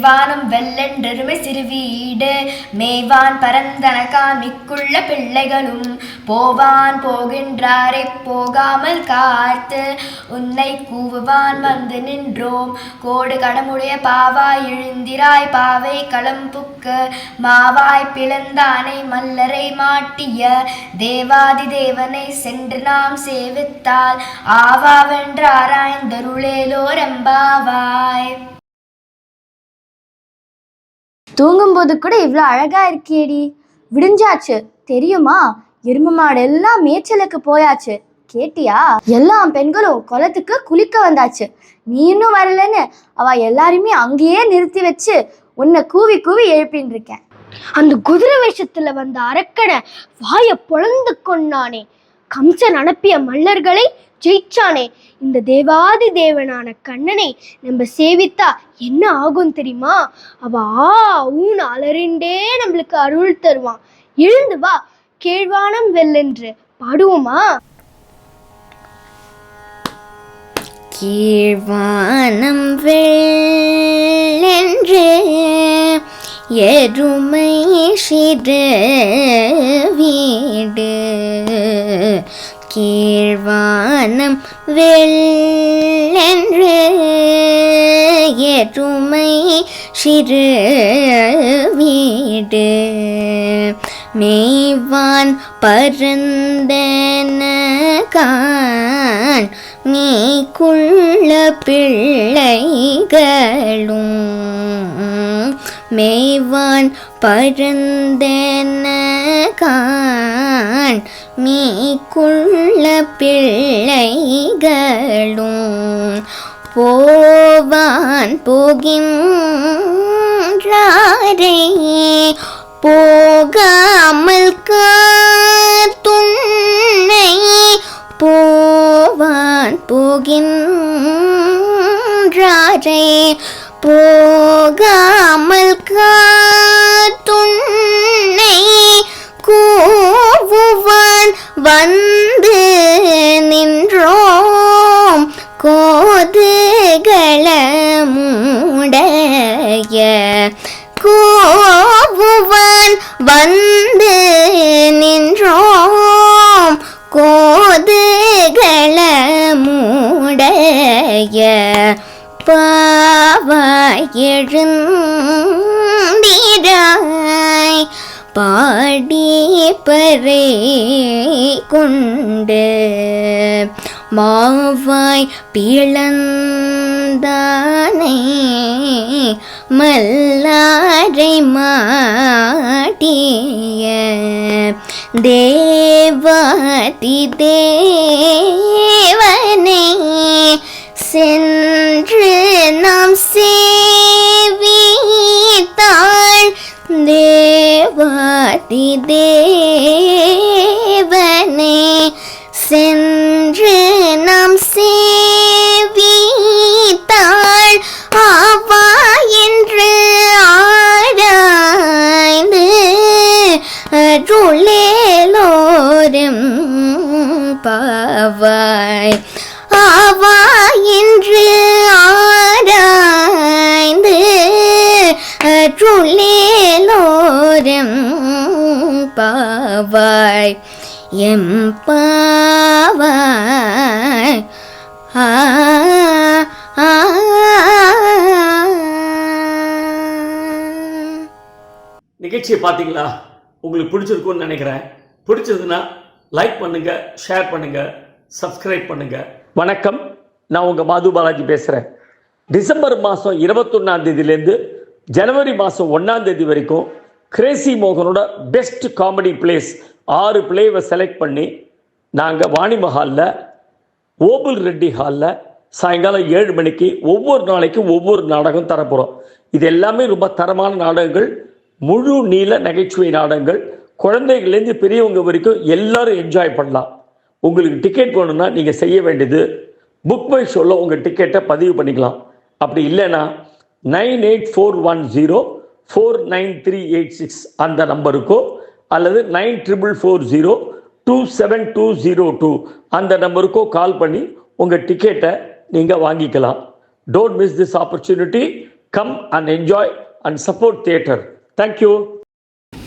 கீழ்வானம் வெள்ளென்றெருமை சிறுவீடு மேவான் பரந்தன மிக்குள்ள பிள்ளைகளும் போவான் போகின்றாரை போகாமல் காத்து. உன்னை கூவுவான் வந்து நின்றோம். கோடு கடமுடைய பாவாய் எழுந்திராய் பாவை களம்புக்கு. மாவாய் பிளந்தானை மல்லரை மாட்டிய தேவாதி தேவனை சென்று நாம் சேவித்தால். ஆவாவென்றாராய்ந்தருளேலோரெம்பாவாய் தூங்கும்போது கூட இவ்வளோ அழகா இருக்கியேடி. விடிஞ்சாச்சு. தெரியுமா? எருமை மாடு எல்லாம் மேய்ச்சலுக்கு போயாச்சு. கேட்டியா? எல்லா பெண்களும் குளத்துக்கு குளிக்க வந்தாச்சு. நீ இன்னும் வரலன்னு அவ எல்லாருமே அங்கேயே நிறுத்தி வச்சு உன்னை கூவி கூவி எழுப்பின்னு இருக்கேன். அந்த குதிரை வேஷத்துல வந்த அரக்கனை வாய பொழந்து கொண்டானே. கம்சன் அனுப்பிய மல்லர்களை ஜெயிச்சானே. இந்த தேவாதி தேவனான கண்ணனை நம்ம சேவித்தா என்ன ஆகும் தெரியுமா? அவ ஆ ஊன் அலறிண்டே நம்மளுக்கு அருள் தருவான். எழுந்து வா கேழ்வானம் வெல்லென்று. பாடுவோமா? கீழ்வானம் வெள்ளென்று எருமை சிறு வீடு. மனம் வெள்ளென்று ஏற்றுமை சிறு வீடு. மேய்வான் பருந்தன கான் நீக்குள்ள பிள்ளைகளும். மேய்வான் பருந்தன கான் மீக்குள்ள பிள்ளைகளும் போவான் போகின்றாரே. போகாமல் காத்துன்னை போவான் போகின்றாரே. போகாமல் காத்துன்னை வந்து நின்றோம். கோதுகள மூடைய கோவுவான் வந்து நின்றோம். கோதுகளமுடைய பாவாய் எழுந்திராய் பாடி பரே கொண்டு மாவாய் பிளந்தானே மல்லாரை மாட்டிய தேவாதி தேவனே சென்று நாம் சேவித்தாள் தேவாதி தேவனே சென்று நாம் சேவித்தாள் ஆவா என்று ஆராய்ந்து அருளேலோரும் பாவாய். ஆவா என்று ஆராய்ந்து அருளேலோ பாவாய் எம் பாவாய். ஆ நிகழ்ச்சியை பார்த்தீங்களா? உங்களுக்கு பிடிச்சிருக்கும்னு நினைக்கிறேன். பிடிச்சதுன்னா லைக் பண்ணுங்க ஷேர் பண்ணுங்க சப்ஸ்கிரைப் பண்ணுங்க. வணக்கம். நான் உங்கள் மாது பாலாஜி பேசுகிறேன் டிசம்பர் மாதம் இருபத்தொன்னாம் தேதியிலேருந்து ஜனவரி மாதம் ஒன்றாம் தேதி வரைக்கும் கிரேசி மோகனோட பெஸ்ட் காமெடி பிளேஸ் ஆறு பிளேவை செலக்ட் பண்ணி நாங்கள் வாணிமஹாலில் ஓபுல் ரெட்டி ஹாலில் சாயங்காலம் ஏழு மணிக்கு ஒவ்வொரு நாளைக்கும் ஒவ்வொரு நாடகம் தரப்போகிறோம் இது எல்லாமே ரொம்ப தரமான நாடகங்கள். முழு நீள நகைச்சுவை நாடகங்கள். குழந்தைகள்லேருந்து பெரியவங்க வரைக்கும் எல்லாரும் என்ஜாய் பண்ணலாம். உங்களுக்கு டிக்கெட் வேணும்னா நீங்கள் செய்ய வேண்டியது புக் பை ஷோவில் உங்கள் டிக்கெட்டை பதிவு பண்ணிக்கலாம். அப்படி இல்லைன்னா nine eight four one zero four nine three eight six அந்த நம்பருக்கோ அல்லது nine triple four zero two seven two zero two அந்த நம்பருக்கோ கால் பண்ணி உங்கள் டிக்கெட்டை நீங்கள் வாங்கிக்கலாம். Don't miss this opportunity come and enjoy and support theatre thank you